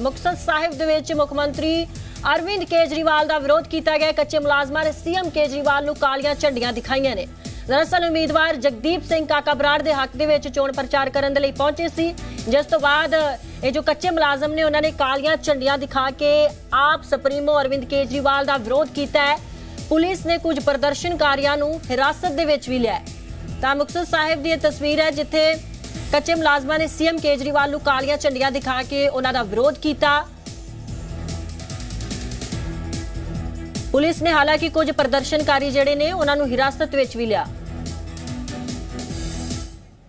ਮੁਕਤਸਰ ਸਾਹਿਬ ਦੇ ਵਿੱਚ ਮੁੱਖ ਮੰਤਰੀ ਅਰਵਿੰਦ ਕੇਜਰੀਵਾਲ ਦਾ ਵਿਰੋਧ ਕੀਤਾ ਗਿਆ। ਕੱਚੇ ਮੁਲਾਜ਼ਮਾਂ ਨੇ ਸੀਐਮ ਕੇਜਰੀਵਾਲ ਨੂੰ ਕਾਲੀਆਂ ਝੰਡੀਆਂ ਦਿਖਾਈਆਂ ਨੇ। ਦਰਅਸਲ ਉਮੀਦਵਾਰ ਜਗਦੀਪ ਸਿੰਘ ਕਾਕਾ ਬਰਾੜ ਦੇ ਹੱਕ ਦੇ ਵਿੱਚ ਚੋਣ ਪ੍ਰਚਾਰ ਕਰਨ ਦੇ ਲਈ ਪਹੁੰਚੇ ਸੀ। ਜਿਸ ਤੋਂ ਬਾਅਦ ਇਹ ਜੋ ਕੱਚੇ ਮੁਲਾਜ਼ਮ ਨੇ, ਉਹਨਾਂ ਨੇ ਕਾਲੀਆਂ ਝੰਡੀਆਂ ਦਿਖਾ ਕੇ ਆਪ ਸੁਪਰੀਮੋ ਅਰਵਿੰਦ ਕੇਜਰੀਵਾਲ ਦਾ ਵਿਰੋਧ ਕੀਤਾ ਹੈ। ਪੁਲਿਸ ਨੇ ਕੁਝ ਪ੍ਰਦਰਸ਼ਨਕਾਰੀਆਂ ਨੂੰ ਹਿਰਾਸਤ ਦੇ ਵਿੱਚ ਵੀ ਲਿਆ ਤਾਂ ਮੁਕਤਸਰ ਸਾਹਿਬ ਦੀ ਇਹ ਤਸਵੀਰ ਹੈ, ਜਿੱਥੇ ਕੱਚੇ ਮੁਲਾਜ਼ਮਾਂ ਨੇ ਸੀਐਮ ਕੇਜਰੀਵਾਲ ਨੂੰ ਕਾਲੀਆਂ ਝੰਡੀਆਂ ਦਿਖਾ ਕੇ ਉਹਨਾਂ ਦਾ ਵਿਰੋਧ ਕੀਤਾ। ਪੁਲਿਸ ਨੇ ਹਾਲਾਂਕਿ ਕੁਝ ਪ੍ਰਦਰਸ਼ਨਕਾਰੀ ਜਿਹੜੇ ਨੇ, ਉਹਨਾਂ ਨੂੰ ਹਿਰਾਸਤ ਵਿੱਚ ਵੀ ਲਿਆ।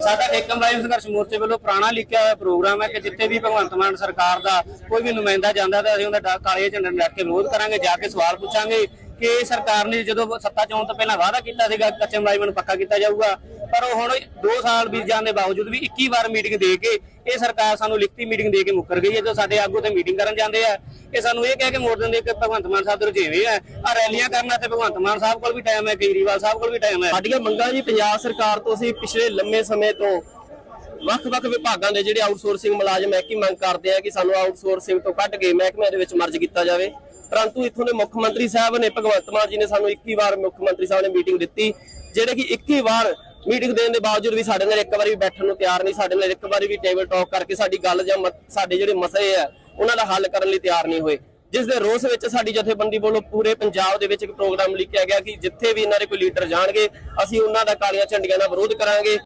ਸਾਡਾ ਏਕਮ ਰਾਈਵ ਸੰਘਰਸ਼ ਮੋਰਚੇ ਵੱਲੋਂ ਪੁਰਾਣਾ ਲਿਖਿਆ ਹੋਇਆ ਪ੍ਰੋਗਰਾਮ ਹੈ ਕਿ ਜਿੱਥੇ ਵੀ ਭਗਵੰਤ ਮਾਨ ਸਰਕਾਰ ਦਾ ਕੋਈ ਵੀ ਨੁਮਾਇੰਦਾ ਜਾਂਦਾ ਤਾਂ ਅਸੀਂ ਉਹਦਾ ਕਾਲੇ ਝੰਡੇ ਨੂੰ ਲੈ ਕੇ ਵਿਰੋਧ ਕਰਾਂਗੇ, ਜਾ ਕੇ ਸਵਾਲ ਪੁੱਛਾਂਗੇ ਕਿ ਸਰਕਾਰ ਨੇ ਜਦੋਂ ਸੱਤਾ ਚੋਣ ਤੋਂ ਪਹਿਲਾਂ ਵਾਅਦਾ ਕੀਤਾ ਸੀਗਾ, ਕੱਚੇ ਮੁਲਾਜ਼ਮਾਂ ਨੂੰ ਪੱਕਾ ਕੀਤਾ ਜਾਊਗਾ। ਪਰ ਉਹ ਹੁਣ 2 ਸਾਲ ਬੀਤ ਜਾਣ ਦੇ ਬਾਵਜੂਦ ਵੀ 21 ਵਾਰ ਮੀਟਿੰਗ ਦੇ ਕੇ ਇਹ ਸਰਕਾਰ ਸਾਨੂੰ ਲਿਖਤੀ ਮੀਟਿੰਗ ਦੇ ਕੇ ਮੁੱਕਰ ਗਈ ਹੈ ਜਦੋਂ ਸਾਡੇ ਆਗੂ ਤੇ ਮੀਟਿੰਗ ਕਰਨ ਜਾਂਦੇ ਆ। ਇਹ ਸਾਨੂੰ ਇਹ ਕਹਿ ਕੇ ਮੋੜ ਦਿੰਦੇ ਕਿ ਭਗਵੰਤ ਮਾਨ ਸਾਹਿਬ ਦੇ ਰੁਝੇਵੇਂ ਆ। ਆ ਰੈਲੀਆਂ ਕਰਨਾ ਤੇ ਭਗਵੰਤ ਮਾਨ ਸਾਹਿਬ ਕੋਲ ਵੀ ਟਾਈਮ ਹੈ, ਕੇਜਰੀਵਾਲ ਸਾਹਿਬ ਕੋਲ ਵੀ ਟਾਈਮ ਹੈ। ਸਾਡੀਆਂ ਮੰਗਾਂ ਜੀ ਪੰਜਾਬ ਸਰਕਾਰ ਤੋਂ ਅਸੀਂ ਪਿਛਲੇ ਲੰਮੇ ਸਮੇਂ ਤੋਂ ਵੱਖ-ਵੱਖ ਵਿਭਾਗਾਂ ਦੇ ਜਿਹੜੇ ਆਊਟਸੋਰਸਿੰਗ ਮੁਲਾਜ਼ਮ ਹੈ ਕੀ ਮੰਗ ਕਰਦੇ ਆ ਕਿ ਸਾਨੂੰ ਆਊਟਸੋਰਸਿੰਗ ਤੋਂ ਕੱਢ ਕੇ ਮਹਿਕਮੇ ਦੇ ਵਿੱਚ ਮਰਜ ਕੀਤਾ ਜਾਵੇ। ਪਰੰਤੂ ਇੱਥੋਂ ਦੇ ਮੁੱਖ ਮੰਤਰੀ ਸਾਹਿਬ ਨੇ ਭਗਵੰਤ ਮਾਨ ਜੀ ਨੇ ਸਾਨੂੰ 21 ਵਾਰ ਮੁੱਖ ਮੰਤਰੀ ਸਾਹਿਬ ਨੇ ਮੀਟਿੰਗ ਦਿੱਤੀ, ਜਿਹੜੇ ਕਿ 21 ਵਾਰ ਮੀਟਿੰਗ ਦੇਣ ਦੇ ਬਾਵਜੂਦ ਵੀ ਸਾਡੇ ਨਾਲ ਇੱਕ ਵਾਰੀ ਵੀ ਬੈਠਣ ਨੂੰ ਤਿਆਰ ਨਹੀਂ, ਸਾਡੇ ਨਾਲ ਇੱਕ ਵਾਰੀ ਵੀ ਟੇਬਲ ਟਾਕ ਕਰਕੇ ਸਾਡੀ ਗੱਲ ਜਾਂ ਸਾਡੇ ਜਿਹੜੇ ਮਸਲੇ ਆ, ਉਹਨਾਂ ਦਾ ਹੱਲ ਕਰਨ ਲਈ ਤਿਆਰ ਨਹੀਂ ਹੋਏ। ਜਿਸ ਦੇ ਰੋਸ ਵਿੱਚ ਸਾਡੀ ਜਥੇਬੰਦੀ ਵੱਲੋਂ ਪੂਰੇ ਪੰਜਾਬ ਦੇ ਵਿੱਚ ਇੱਕ ਪ੍ਰੋਗਰਾਮ ਲਿਖਿਆ ਗਿਆ ਕਿ ਜਿੱਥੇ ਵੀ ਇਹਨਾਂ ਦੇ ਕੋਈ ਲੀਡਰ ਜਾਣਗੇ, ਅਸੀਂ ਉਹਨਾਂ ਦਾ ਕਾਲੀਆਂ ਝੰਡੀਆਂ ਨਾਲ ਵਿਰੋਧ ਕਰਾਂਗੇ।